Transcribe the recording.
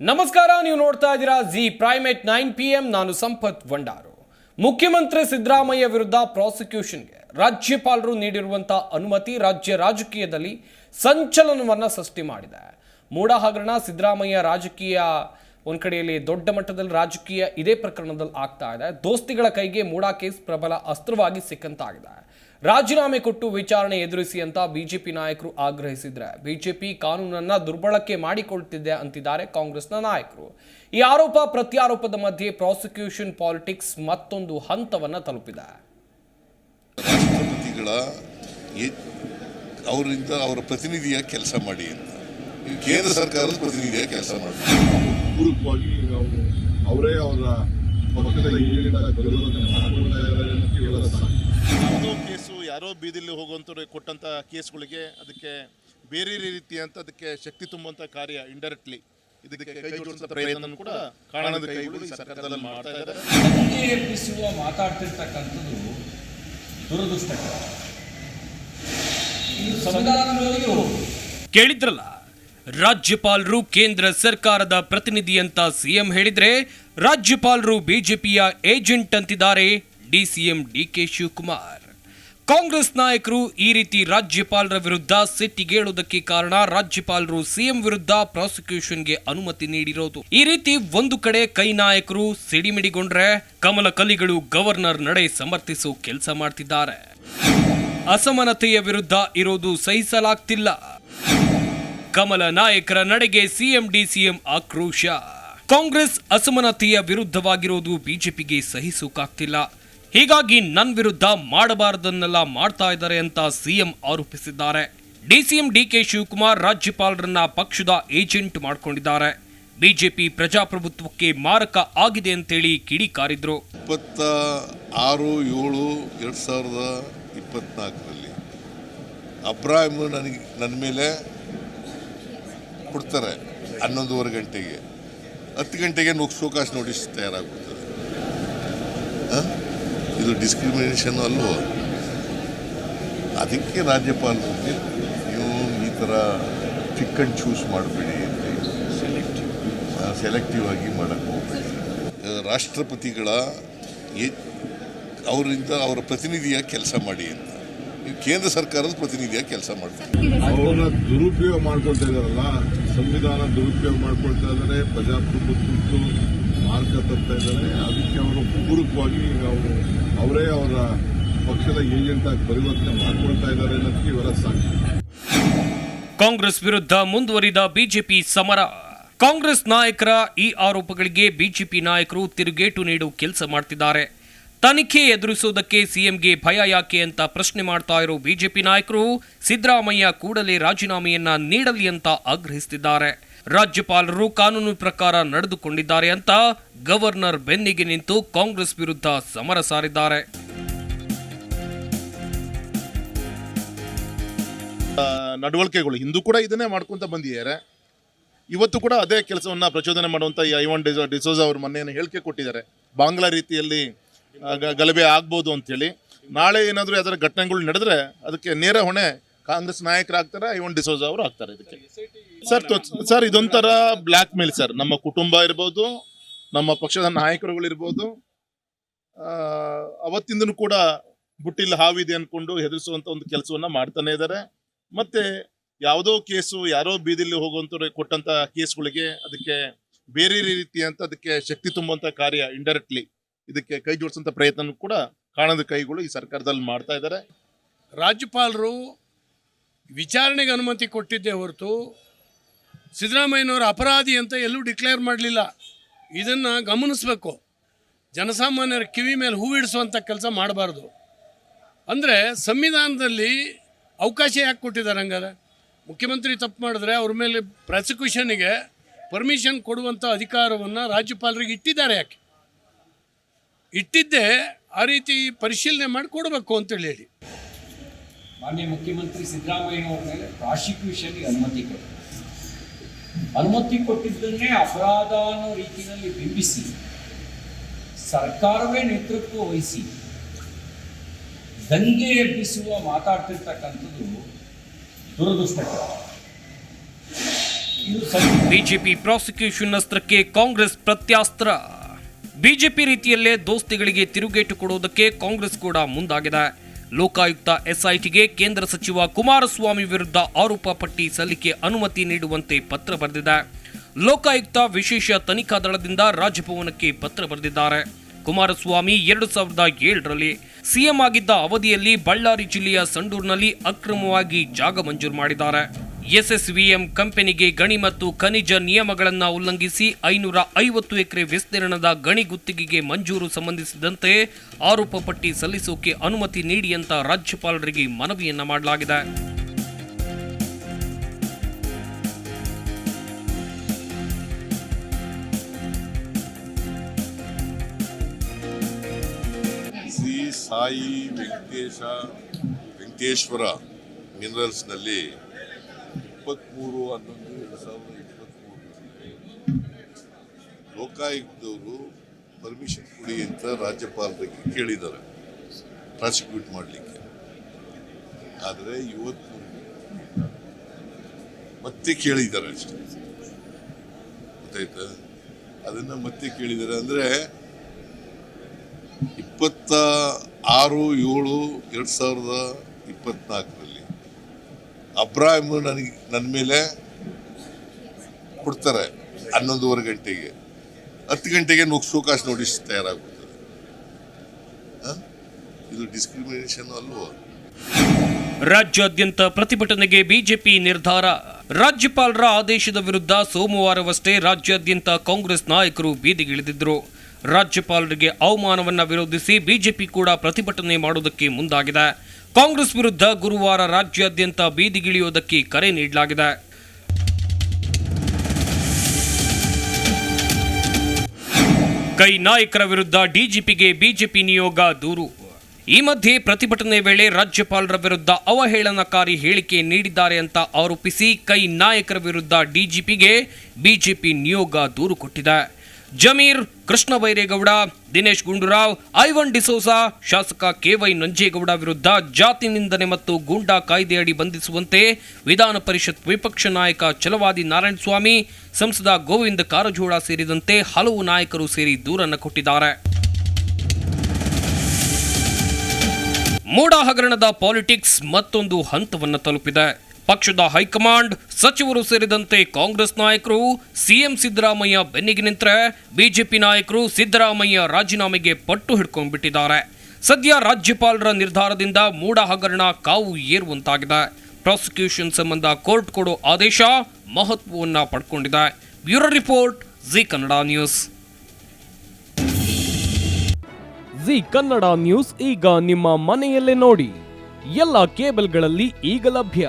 ನಮಸ್ಕಾರ, ನೀವು ನೋಡ್ತಾ ಇದ್ದೀರಾ Zee prime at nine P M ನಾನು ಸಂಪತ್ ಭಂಡಾರು. ಮುಖ್ಯಮಂತ್ರಿ ಸಿದ್ದರಾಮಯ್ಯ ವಿರುದ್ಧ ಪ್ರಾಸಿಕ್ಯೂಷನ್ಗೆ ರಾಜ್ಯಪಾಲರು ನೀಡಿರುವಂತಹ ಅನುಮತಿ ರಾಜ್ಯ ರಾಜಕೀಯದಲ್ಲಿ ಸಂಚಲನವನ್ನ ಸೃಷ್ಟಿ ಮಾಡಿದೆ. ಮೂಡ ಹಗರಣ ಸಿದ್ದರಾಮಯ್ಯ ರಾಜಕೀಯ ಒಂದು ಕಡೆಯಲ್ಲಿ ದೊಡ್ಡ ಮಟ್ಟದಲ್ಲಿ ರಾಜಕೀಯ ಇದೇ ಪ್ರಕರಣದಲ್ಲಿ ಆಗ್ತಾ ಇದೆ. ದೋಸ್ತಿಗಳ ಕೈಗೆ ಮೂಡಾ ಕೇಸ್ ಪ್ರಬಲ ಅಸ್ತ್ರವಾಗಿ ಸಿಕ್ಕಂತಾಗಿದೆ. ರಾಜೀನಾಮೆ ಕೊಟ್ಟು ವಿಚಾರಣೆ ಎದುರಿಸಿ ಅಂತ ಬಿಜೆಪಿ ನಾಯಕರು ಆಗ್ರಹಿಸಿದ್ರೆ. ಬಿಜೆಪಿ ಕಾನೂನನ್ನ ದುರ್ಬಳಕೆ ಮಾಡಿಕೊಳ್ತಿದೆ ಅಂತಿದ್ದಾರೆ ಕಾಂಗ್ರೆಸ್ನ ನಾಯಕರು. ಈ ಆರೋಪ ಪ್ರತ್ಯಾರೋಪದ ಮಧ್ಯೆ ಪ್ರಾಸಿಕ್ಯೂಷನ್ ಪಾಲಿಟಿಕ್ಸ್ ಮತ್ತೊಂದು ಹಂತವನ್ನ ತಲುಪಿದೆ. ರಾಷ್ಟ್ರಪತಿಗಳ ಅವರಿಂದ ಅವರ ಪ್ರತಿನಿಧಿಯ ಕೆಲಸ ಮಾಡಿ ಅಂತ. ಕೇಂದ್ರ ಸರ್ಕಾರದ ಪ್ರತಿನಿಧಿಯ ಕೆಲಸ ಮಾಡಿ. ಅವರೇ ಅವರ ಪಕ್ಷದ ಅಂತ ಯಾವುದೋ ಕೇಸು ಯಾರೋ ಬೀದಿಲಿ ಹೋಗುವಂಥವ್ರು ಕೊಟ್ಟಂಥ ಕೇಸ್ಗಳಿಗೆ ಅದಕ್ಕೆ ಬೇರೆ ರೀತಿಯಂತ ಅದಕ್ಕೆ ಶಕ್ತಿ ತುಂಬುವಂಥ ಕಾರ್ಯ ಇಂಡೈರೆಕ್ಟ್ಲಿ ಇದಕ್ಕೆ ಕೈ ಜೋಡಿಸುವಂಥ ಪ್ರಯತ್ನ ಕೂಡ ಕಾಣದ ಕೈಗಳು ಈ ಸರ್ಕಾರದಲ್ಲಿ ಮಾಡ್ತಾ ಇದ್ದಾರೆ. ದಂಗೆ ಎಬ್ಬಿಸುವ ಮಾತಾಡ್ತಿರ್ತಕ್ಕಂಥದ್ದು ದುರದೃಷ್ಟಕರ. ಸಂವಿಧಾನದೊಳಗೆ ಕೇಳಿದ್ರಲ್ಲ ರಾಜ್ಯಪಾಲರು ಕೇಂದ್ರ ಸರ್ಕಾರದ ಪ್ರತಿನಿಧಿ ಅಂತ ಸಿಎಂ ಹೇಳಿದ್ರೆ ರಾಜ್ಯಪಾಲರು ಬಿಜೆಪಿಯ ಏಜೆಂಟ್ ಅಂತಿದ್ದಾರೆ. DCM DK Shivakumar. ಕಾಂಗ್ರೆಸ್ ನಾಯಕರು ಈ ರೀತಿ ರಾಜ್ಯಪಾಲರ ವಿರುದ್ಧ ಸಿಟ್ಟಿಗೇಳುವುದಕ್ಕೆ ಕಾರಣ ರಾಜ್ಯಪಾಲರು ಸಿಎಂ ವಿರುದ್ಧ ಪ್ರಾಸಿಕ್ಯೂಷನ್ಗೆ ಅನುಮತಿ ನೀಡಿರೋದು. ಈ ರೀತಿ ಒಂದು ಕಡೆ ಕೈ ನಾಯಕರು ಸಿಡಿಮಿಡಿಗೊಂಡ್ರೆ ಕಮಲ ಕಲಿಗಳು ಗವರ್ನರ್ ನಡೆ ಸಮರ್ಥಿಸೋ ಕೆಲಸ ಮಾಡ್ತಿದ್ದಾರೆ. ಅಸಮಾನತೆಯ ವಿರುದ್ಧ ಇರೋದು ಸಹಿಸಲಾಗ್ತಿಲ್ಲ. ಕಮಲ ನಾಯಕರ ನಡೆಗೆ ಸಿಎಂ ಡಿಸಿಎಂ ಆಕ್ರೋಶ. ಕಾಂಗ್ರೆಸ್ ಅಸಮಾನತೆಯ ವಿರುದ್ಧವಾಗಿರೋದು ಬಿಜೆಪಿಗೆ ಸಹಿಸೋಕಾಗ್ತಿಲ್ಲ. ಹೀಗಾಗಿ ನನ್ನ ವಿರುದ್ಧ ಮಾಡಬಾರದನ್ನೆಲ್ಲ ಮಾಡ್ತಾ ಇದ್ದಾರೆ ಅಂತ ಸಿಎಂ ಆರೋಪಿಸಿದ್ದಾರೆ. ಡಿಸಿಎಂ ಡಿಕೆ ಶಿವಕುಮಾರ್ ರಾಜ್ಯಪಾಲರನ್ನ ಪಕ್ಷದ ಏಜೆಂಟ್ ಮಾಡಿಕೊಂಡಿದ್ದಾರೆ. ಬಿಜೆಪಿ ಪ್ರಜಾಪ್ರಭುತ್ವಕ್ಕೆ ಮಾರಕ ಆಗಿದೆ ಅಂತೇಳಿ ಕಿಡಿಕಾರಿದ್ರು. ಇಪ್ಪತ್ತ ಆರು ಏಳು, ಎರಡು ಸಾವಿರದ ಇಪ್ಪತ್ನಾಲ್ಕರಲ್ಲಿ ಅಬ್ರಾಹಿಮ್ ನನಗೆ ನನ್ನ ಮೇಲೆ ಕೊಡ್ತಾರೆ ಹನ್ನೊಂದುವರೆ ಗಂಟೆಗೆ. ಹತ್ತು ಗಂಟೆಗೆ ನುಗ್ಸೋಕಾಶ ನೋಟಿಸ್ ತಯಾರಾಗುತ್ತದೆ ಆ? ಇದು ಡಿಸ್ಕ್ರಿಮಿನೇಷನ್ ಅಲ್ವೋ ಅದಕ್ಕೆ ರಾಜ್ಯಪಾಲರು ನೀವು ಈ ಥರ ಪಿಕ್ ಆ್ಯಂಡ್ ಚೂಸ್ ಮಾಡಬೇಡಿ ಸೆಲೆಕ್ಟಿವ್ ಆಗಿ ಮಾಡಕ್ಕೆ ಹೋಗ್ಬೇಡಿ. ರಾಷ್ಟ್ರಪತಿಗಳ ಅವರಿಂದ ಅವರ ಪ್ರತಿನಿಧಿಯಾಗಿ ಕೆಲಸ ಮಾಡಿ ಅಂತ. ನೀವು ಕೇಂದ್ರ ಸರ್ಕಾರದ ಪ್ರತಿನಿಧಿಯಾಗಿ ಕೆಲಸ ಮಾಡ್ತಾರೆ ಅವರನ್ನ ದುರುಪಯೋಗ ಮಾಡ್ಕೊಳ್ತಾ ಇದಾರಲ್ಲ ಸಂವಿಧಾನ ದುರುಪಯೋಗ ಮಾಡ್ಕೊಳ್ತಾ ಇದ್ದಾರೆ ಪ್ರಜಾಪ್ರಭುತ್ವದ್ದು ಮಾರ್ಗ ತರ್ತಾ ಇದ್ದಾರೆ ಅದಕ್ಕೆ ಅವರು ಪೂರಕವಾಗಿ ನಾವು ಅವರೇ ಅವರ ಪಕ್ಷದ ಏಜೆಂಟ್ ಆಗಿ ಪರಿವರ್ತನೆ ಮಾಡ್ಕೊಳ್ತಾ ಇದ್ದಾರೆ ಅನ್ನೋದಕ್ಕೆ ಇವರ ಸಾಕ್ಷಿ. ಕಾಂಗ್ರೆಸ್ ವಿರುದ್ಧ ಮುಂದುವರಿದ ಬಿಜೆಪಿ ಸಮರ. ಕಾಂಗ್ರೆಸ್ ನಾಯಕರ ಈ ಆರೋಪಗಳಿಗೆ ಬಿಜೆಪಿ ನಾಯಕರು ತಿರುಗೇಟು ನೀಡುವ ಕೆಲಸ ಮಾಡ್ತಿದ್ದಾರೆ. ತನಿಖೆ ಎದುರಿಸುವುದಕ್ಕೆ ಸಿಎಂಗೆ ಭಯ ಯಾಕೆ ಅಂತ ಪ್ರಶ್ನೆ ಮಾಡ್ತಾ ಇರೋ ಬಿಜೆಪಿ ನಾಯಕರು ಸಿದ್ದರಾಮಯ್ಯ ಕೂಡಲೇ ರಾಜೀನಾಮೆಯನ್ನ ನೀಡಲಿ ಅಂತ ಆಗ್ರಹಿಸುತ್ತಿದ್ದಾರೆ ರಾಜ್ಯಪಾಲರು ಕಾನೂನು ಪ್ರಕಾರ ನಡೆದುಕೊಂಡಿದ್ದಾರೆ ಅಂತ ಗವರ್ನರ್ ಬೆನ್ನಿಗೆ ನಿಂತು ಕಾಂಗ್ರೆಸ್ ವಿರುದ್ಧ ಸಮರ ಸಾರಿದ್ದಾರೆ. ನಡವಳಿಕೆಗಳು ಹಿಂದೂ ಕೂಡ ಇದನ್ನೇ ಮಾಡ್ಕೊಂತ ಬಂದಿದ್ದಾರೆ. ಇವತ್ತು ಕೂಡ ಅದೇ ಕೆಲಸವನ್ನ ಪ್ರಚೋದನೆ ಮಾಡುವಂತ ಈ ಐವನ್ ಡಿಸೋ ಡಿಸೋಜಾ ಅವರು ಮೊನ್ನೆ ಹೇಳಿಕೆ ಕೊಟ್ಟಿದ್ದಾರೆ. ಬಾಂಗ್ಲಾ ರೀತಿಯಲ್ಲಿ ಗಲಭೆ ಆಗ್ಬೋದು ಅಂತೇಳಿ. ನಾಳೆ ಏನಾದರೂ ಯಾವ್ದಾದ್ರು ಘಟನೆಗಳು ನಡೆದ್ರೆ ಅದಕ್ಕೆ ನೇರ ಹೊಣೆ ಕಾಂಗ್ರೆಸ್ ನಾಯಕರಾಗ್ತಾರೆ ಐವನ್ ಡಿಸೋಜಾ ಅವರು ಆಗ್ತಾರೆ ಇದಕ್ಕೆ. ಸರ್ ಸರ್ ಇದೊಂಥರ ಬ್ಲ್ಯಾಕ್ ಮೇಲ್ ಸರ್. ನಮ್ಮ ಕುಟುಂಬ ಇರ್ಬೋದು ನಮ್ಮ ಪಕ್ಷದ ನಾಯಕರುಗಳಿರ್ಬೋದು ಆ, ಅವತ್ತಿಂದನೂ ಕೂಡ ಬುಟ್ಟಿಲ್ ಹಾವಿದೆ ಅನ್ಕೊಂಡು ಹೆದರಿಸುವಂತ ಒಂದು ಕೆಲಸವನ್ನ ಮಾಡ್ತಾನೆ ಇದ್ದಾರೆ ಮತ್ತೆ ಯಾವುದೋ ಕೇಸು ಯಾರೋ ಬೀದಿಲಿ ಹೋಗುವಂತ ಕೊಟ್ಟಂತ ಕೇಸ್ಗಳಿಗೆ ಅದಕ್ಕೆ ಬೇರೆ ರೀತಿಯಂತ ಅದಕ್ಕೆ ಶಕ್ತಿ ತುಂಬುವಂತ ಕಾರ್ಯ ಇಂಡೈರೆಕ್ಟ್ಲಿ ಇದಕ್ಕೆ ಕೈ ಜೋಡಿಸುವಂತ ಪ್ರಯತ್ನ ಕೂಡ ಕಾಣದ ಕೈಗಳು ಈ ಸರ್ಕಾರದಲ್ಲಿ ಮಾಡ್ತಾ ಇದ್ದಾರೆ ರಾಜ್ಯಪಾಲರು ವಿಚಾರಣೆಗೆ ಅನುಮತಿ ಕೊಟ್ಟಿದ್ದೇ ಹೊರತು ಸಿದ್ದರಾಮಯ್ಯನವರು ಅಪರಾಧಿ ಅಂತ ಎಲ್ಲೂ ಡಿಕ್ಲೇರ್ ಮಾಡಲಿಲ್ಲ. ಇದನ್ನು ಗಮನಿಸಬೇಕು. ಜನಸಾಮಾನ್ಯರ ಕಿವಿ ಮೇಲೆ ಹೂವಿಡಿಸುವಂಥ ಕೆಲಸ ಮಾಡಬಾರ್ದು. ಅಂದರೆ ಸಂವಿಧಾನದಲ್ಲಿ ಅವಕಾಶ ಯಾಕೆ ಕೊಟ್ಟಿದ್ದಾರೆ ಹಂಗಾರೆ ಮುಖ್ಯಮಂತ್ರಿ ತಪ್ಪು ಮಾಡಿದ್ರೆ ಅವ್ರ ಮೇಲೆ ಪ್ರಾಸಿಕ್ಯೂಷನ್ಗೆ ಪರ್ಮಿಷನ್ ಕೊಡುವಂಥ ಅಧಿಕಾರವನ್ನು ರಾಜ್ಯಪಾಲರಿಗೆ ಇಟ್ಟಿದ್ದಾರೆ ಯಾಕೆ? ಇಟ್ಟಿದ್ದೇ ಆ ರೀತಿ ಪರಿಶೀಲನೆ ಮಾಡಿ ಕೊಡಬೇಕು ಅಂತೇಳಿ ಹೇಳಿ. ಮಾನ್ಯ ಮುಖ್ಯಮಂತ್ರಿ ಸಿದ್ದರಾಮಯ್ಯನವ್ರ ಮೇಲೆ ಪ್ರಾಸಿಕ್ಯೂಷನ್ಗೆ ಅನುಮತಿ ಕೊಟ್ಟರು. ಅನುಮತಿ ಕೊಟ್ಟಿದ್ದನ್ನೇ ಅಪರಾಧ ಅನ್ನೋ ರೀತಿಯಲ್ಲಿ ಬಿಂಬಿಸಿ, ಸರ್ಕಾರವೇ ನೇತೃತ್ವ ವಹಿಸಿ, ದಂಗೆ ಎಬ್ಬಿಸುವ ಮಾತಾಡ್ತಿರ್ತಕ್ಕಂಥದ್ದು ದುರದೃಷ್ಟಕರ. ಬಿಜೆಪಿ ಪ್ರಾಸಿಕ್ಯೂಷನ್ ಅಸ್ತ್ರಕ್ಕೆ ಕಾಂಗ್ರೆಸ್ ಪ್ರತ್ಯಾಸ್ತ್ರ. ಬಿಜೆಪಿ ರೀತಿಯಲ್ಲೇ ದೋಸ್ತಿಗಳಿಗೆ ತಿರುಗೇಟು ಕೊಡುವುದಕ್ಕೆ ಕಾಂಗ್ರೆಸ್ ಕೂಡ ಮುಂದಾಗಿದೆ. ಲೋಕಾಯುಕ್ತ ಎಸ್ಐಟಿಗೆ ಕೇಂದ್ರ ಸಚಿವ ಕುಮಾರಸ್ವಾಮಿ ವಿರುದ್ಧ ಆರೋಪ ಪಟ್ಟಿ ಸಲ್ಲಿಕೆ ಅನುಮತಿ ನೀಡುವಂತೆ ಪತ್ರ ಬರೆದಿದೆ. ಲೋಕಾಯುಕ್ತ ವಿಶೇಷ ತನಿಖಾ ದಳದಿಂದ ರಾಜಭವನಕ್ಕೆ ಪತ್ರ ಬರೆದಿದ್ದಾರೆ. ಕುಮಾರಸ್ವಾಮಿ ಎರಡು ಸಾವಿರದ ಏಳರಲ್ಲಿ ಸಿಎಂ ಆಗಿದ್ದ ಅವಧಿಯಲ್ಲಿ ಬಳ್ಳಾರಿ ಜಿಲ್ಲೆಯ ಸಂಡೂರಿನಲ್ಲಿ ಅಕ್ರಮವಾಗಿ ಜಾಗ ಮಂಜೂರು ಮಾಡಿದ್ದಾರೆ. ಎಸ್ಎಸ್ವಿಎಂ ಕಂಪನಿಗೆ ಗಣಿ ಮತ್ತು ಖನಿಜ ನಿಯಮಗಳನ್ನು ಉಲ್ಲಂಘಿಸಿ ಐನೂರ ಐವತ್ತು ಎಕರೆ ವಿಸ್ತೀರ್ಣದ ಗಣಿ ಗುತ್ತಿಗೆಗೆ ಮಂಜೂರು ಸಂಬಂಧಿಸಿದಂತೆ ಆರೋಪ ಪಟ್ಟಿ ಸಲ್ಲಿಸೋಕೆ ಅನುಮತಿ ನೀಡಿ ಅಂತ ರಾಜ್ಯಪಾಲರಿಗೆ ಮನವಿಯನ್ನ ಮಾಡಲಾಗಿದೆ. ಶ್ರೀ ಸಾಯಿ ವೆಂಕಟೇಶ ವೆಂಕಟೇಶ್ವರ ಮಿನರಲ್ಸ್ನಲ್ಲಿ ಇಪ್ಪತ್ತ್ಮೂರು ಹನ್ನೊಂದು, ಎರಡು ಸಾವಿರದ ಇಪ್ಪತ್ತ್ಮೂರರಲ್ಲಿ ಲೋಕಾಯುಕ್ತವರು ಪರ್ಮಿಷನ್ ಕೊಡಿ ಅಂತ ರಾಜ್ಯಪಾಲರಿಗೆ ಕೇಳಿದ್ದಾರೆ ಪ್ರಾಸಿಕ್ಯೂಟ್ ಮಾಡಲಿಕ್ಕೆ. ಆದರೆ ಇವತ್ತು ಮತ್ತೆ ಕೇಳಿದ್ದಾರೆ ಅಷ್ಟೇ. ಗೊತ್ತಾಯ್ತಾ? ಅದನ್ನು ಮತ್ತೆ ಕೇಳಿದ್ದಾರೆ ಅಂದರೆ ಇಪ್ಪತ್ತ ಆರು ಏಳು ಎರಡು ಸಾವಿರದ ಇಪ್ಪತ್ನಾಲ್ಕರಲ್ಲಿ ಅಬ್ರಾಹಿಮ್ ನನಗೆ ನನ್ನ ಮೇಲೆ ಕೊಡ್ತಾರೆ ಹನ್ನೊಂದುವರೆ ಗಂಟೆಗೆ. ಹತ್ತು ಗಂಟೆಗೆ ನುಗ್ಸೋಕಾಶ್ ನೋಟಿಸ್ ತಯಾರಾಗುತ್ತೆ. ಇದು ಡಿಸ್ಕ್ರಿಮಿನೇಷನ್ ಅಲ್ವೋ? ರಾಜ್ಯಾದ್ಯಂತ ಪ್ರತಿಭಟನೆಗೆ ಬಿಜೆಪಿ ನಿರ್ಧಾರ. ರಾಜ್ಯಪಾಲರ ಆದೇಶದ ವಿರುದ್ಧ ಸೋಮವಾರವಷ್ಟೇ ರಾಜ್ಯಾದ್ಯಂತ ಕಾಂಗ್ರೆಸ್ ನಾಯಕರು ಬೀದಿಗಿಳಿದಿದ್ದರು ರಾಜ್ಯಪಾಲರಿಗೆ ಅವಮಾನವನ್ನು ವಿರೋಧಿಸಿ ಬಿಜೆಪಿ ಕೂಡ ಪ್ರತಿಭಟನೆ ಮಾಡುವುದಕ್ಕೆ ಮುಂದಾಗಿದೆ. ಕಾಂಗ್ರೆಸ್ ವಿರುದ್ಧ ಗುರುವಾರ ರಾಜ್ಯಾದ್ಯಂತ ಬೀದಿಗಿಳಿಯುವುದಕ್ಕೆ ಕರೆ ನೀಡಲಾಗಿದೆ. ಕೈ ನಾಯಕರ ವಿರುದ್ಧ ಡಿಜಿಪಿಗೆ ಬಿಜೆಪಿ ನಿಯೋಗ ದೂರು. ಈ ಮಧ್ಯೆ ಪ್ರತಿಭಟನೆ ವೇಳೆ ರಾಜ್ಯಪಾಲರ ವಿರುದ್ಧ ಅವಹೇಳನಕಾರಿ ಹೇಳಿಕೆ ನೀಡಿದ್ದಾರೆ ಅಂತ ಆರೋಪಿಸಿ ಕೈ ನಾಯಕರ ವಿರುದ್ಧ ಡಿಜಿಪಿಗೆ ಬಿಜೆಪಿ ನಿಯೋಗ ದೂರು ಕೊಟ್ಟಿದೆ. ಜಮೀರ್ ಕೃಷ್ಣ ಬೈರೇಗೌಡ, ದಿನೇಶ್ ಗುಂಡೂರಾವ್, ಐವನ್ ಡಿಸೋಸಾ, ಶಾಸಕ ಕೆವೈ ನಂಜೇಗೌಡ ವಿರುದ್ಧ ಜಾತಿ ನಿಂದನೆ ಮತ್ತು ಗೂಂಡಾ ಕಾಯ್ದೆಯಡಿ ಬಂಧಿಸುವಂತೆ ವಿಧಾನ ಪರಿಷತ್ ವಿಪಕ್ಷ ನಾಯಕ ಛಲವಾದಿ ನಾರಾಯಣಸ್ವಾಮಿ, ಸಂಸದ ಗೋವಿಂದ ಕಾರಜೋಳ ಸೇರಿದಂತೆ ಹಲವು ನಾಯಕರು ಸೇರಿ ದೂರನ್ನು ಕೊಟ್ಟಿದ್ದಾರೆ. ಮೂಡ ಹಗರಣದ ಪಾಲಿಟಿಕ್ಸ್ ಮತ್ತೊಂದು ಹಂತವನ್ನು ತಲುಪಿದೆ. ಪಕ್ಷದ ಹೈಕಮಾಂಡ್ ಸಚಿವರು ಸೇರಿದಂತೆ ಕಾಂಗ್ರೆಸ್ ನಾಯಕರು, ಸಿಎಂ ಸಿದ್ದರಾಮಯ್ಯ ಬೆನ್ನಿಗೆ ನಿಂತರೆ ಬಿಜೆಪಿ ನಾಯಕರು ಸಿದ್ದರಾಮಯ್ಯ ರಾಜೀನಾಮೆಗೆ ಪಟ್ಟು ಹಿಡ್ಕೊಂಡ್ಬಿಟ್ಟಿದ್ದಾರೆ. ಸದ್ಯ ರಾಜ್ಯಪಾಲರ ನಿರ್ಧಾರದಿಂದ ಮೂಡ ಹಗರಣ ಕಾವು ಏರುವಂತಾಗಿದೆ. ಪ್ರಾಸಿಕ್ಯೂಷನ್ ಸಂಬಂಧ ಕೋರ್ಟ್ ಕೊಡೋ ಆದೇಶ ಮಹತ್ವವನ್ನ ಪಡ್ಕೊಂಡಿದೆ. Bureau report Zee Kannada news. Zee Kannada news ಈಗ ನಿಮ್ಮ ಮನೆಯಲ್ಲೇ ನೋಡಿ. ಎಲ್ಲ ಕೇಬಲ್ಗಳಲ್ಲಿ ಈಗ ಲಭ್ಯ.